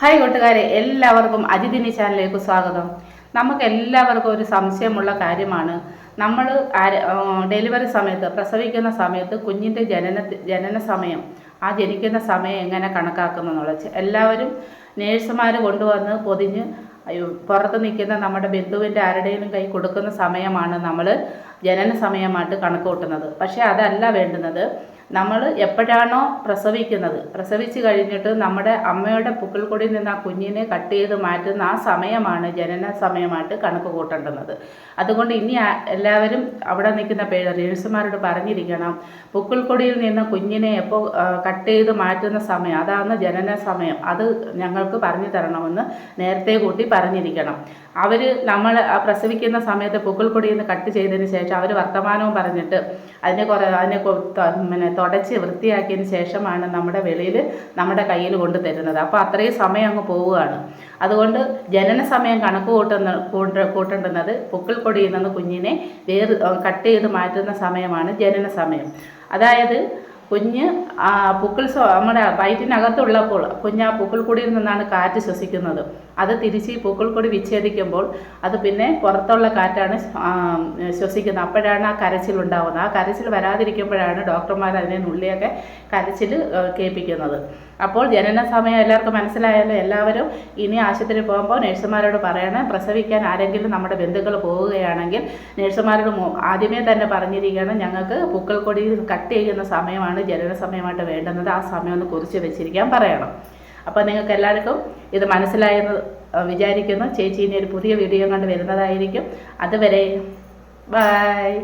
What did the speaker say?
Hi കൂട്ടുകാരെ. എല്ലാവർക്കും അജിതിനി ചാനലിലേക്ക് സ്വാഗതം. നമുക്ക് എല്ലാവർക്കും ഒരു സംശയമുള്ള കാര്യമാണ്. നമ്മൾ ഡെലിവറി സമയത്ത് പ്രസവിക്കുന്ന സമയത്ത് കുഞ്ഞിന്റെ ജനന ജനന സമയം ആ ജനിക്കുന്ന സമയം എങ്ങനെ കണക്കാക്കുന്നു എന്നുള്ളത് എല്ലാവരും നേഴ്സുമാർ കൊണ്ടുവന്ന് പൊതിഞ്ഞ് പുറത്ത് നിൽക്കുന്ന നമ്മുടെ ബന്ധുവിന്റെ ആരുടെയും കൈ കൊടുക്കുന്ന സമയമാണ് നമ്മൾ ജനന സമയമായിട്ട് കണക്ക് കൂട്ടുന്നത്. പക്ഷേ അതല്ല വേണ്ടുന്നത്. നമ്മൾ എപ്പോഴാണോ പ്രസവിക്കുന്നത്. പ്രസവിച്ച് കഴിഞ്ഞിട്ട് നമ്മുടെ അമ്മയുടെ പുക്കിൾക്കൊടിയിൽ നിന്ന് ആ കുഞ്ഞിനെ കട്ട് ചെയ്ത് മാറ്റുന്ന ആ സമയമാണ് ജനന സമയമായിട്ട് കണക്ക് കൂട്ടേണ്ടുന്നത്. അതുകൊണ്ട് ഇനി എല്ലാവരും അവിടെ നിൽക്കുന്ന പേ നേഴ്സുമാരോട് പറഞ്ഞിരിക്കണം. പുക്കിൾക്കൊടിയിൽ നിന്ന് കുഞ്ഞിനെ എപ്പോൾ കട്ട് ചെയ്ത് മാറ്റുന്ന സമയം അതാണ് ജനന സമയം. അത് ഞങ്ങൾക്ക് പറഞ്ഞു തരണമെന്ന് നേരത്തെ കൂട്ടി പറഞ്ഞിരിക്കണം. അവർ നമ്മൾ പ്രസവിക്കുന്ന സമയത്ത് പുക്കിൾക്കൊടിയിൽ നിന്ന് കട്ട് ചെയ്തതിന് ശേഷം അവർ വർത്തമാനവും പറഞ്ഞിട്ട് അതിനെ കുറേ അതിനെ പിന്നെ തുടച്ച് വൃത്തിയാക്കിയതിന് ശേഷമാണ് നമ്മുടെ വെളിയിൽ നമ്മുടെ കയ്യിൽ കൊണ്ട് തരുന്നത്. അപ്പോൾ അത്രയും സമയം അങ്ങ് പോവുകയാണ്. അതുകൊണ്ട് ജനന സമയം കണക്ക് കൂട്ടുന്ന കൂട്ട കൂട്ടേണ്ടുന്നത് പുക്കിൾക്കൊടിയിൽ നിന്ന് കുഞ്ഞിനെ വേറ് കട്ട് ചെയ്ത് മാറ്റുന്ന സമയമാണ് ജനന സമയം. അതായത് കുഞ്ഞ് ആ പുക്കിൾ നമ്മുടെ വയറ്റിനകത്തുള്ളപ്പോൾ കുഞ്ഞ് ആ പുക്കിൾക്കൊടിയിൽ നിന്നാണ് കാറ്റ് ശ്വസിക്കുന്നത്. അത് തിരിച്ച് ഈ പുക്കിൾക്കൊടി വിച്ഛേദിക്കുമ്പോൾ അത് പിന്നെ പുറത്തുള്ള കാറ്റാണ് ശ്വസിക്കുന്നത്. അപ്പോഴാണ് ആ കരച്ചിൽ ഉണ്ടാകുന്നത് ആ കരച്ചിൽ വരാതിരിക്കുമ്പോഴാണ് ഡോക്ടർമാർ അതിനെ നുള്ളിയൊക്കെ കരച്ചിൽ കേൾപ്പിക്കുന്നത്. അപ്പോൾ ജനന സമയം എല്ലാവർക്കും മനസ്സിലായാലും? എല്ലാവരും ഇനി ആശുപത്രി പോകുമ്പോൾ നഴ്സുമാരോട് പറയണം. പ്രസവിക്കാൻ ആരെങ്കിലും നമ്മുടെ ബന്ധുക്കൾ പോവുകയാണെങ്കിൽ നഴ്സുമാരോട് ആദ്യമേ തന്നെ പറഞ്ഞിരിക്കണം. ഞങ്ങൾക്ക് കൊടി കട്ട് ചെയ്യുന്ന സമയമാണ്. ജനന സമയമായിട്ട് വേണ്ടുന്നത്. ആ സമയം ഒന്ന് കുറിച്ച് വെച്ചിരിക്കാൻ പറയണം. അപ്പോൾ നിങ്ങൾക്ക് എല്ലാവർക്കും ഇത് മനസ്സിലായെന്ന് വിചാരിക്കുന്നു. ചേച്ചി ഇനി ഒരു പുതിയ വീഡിയോ കണ്ട് വരുന്നതായിരിക്കും. അതുവരെ ബായ്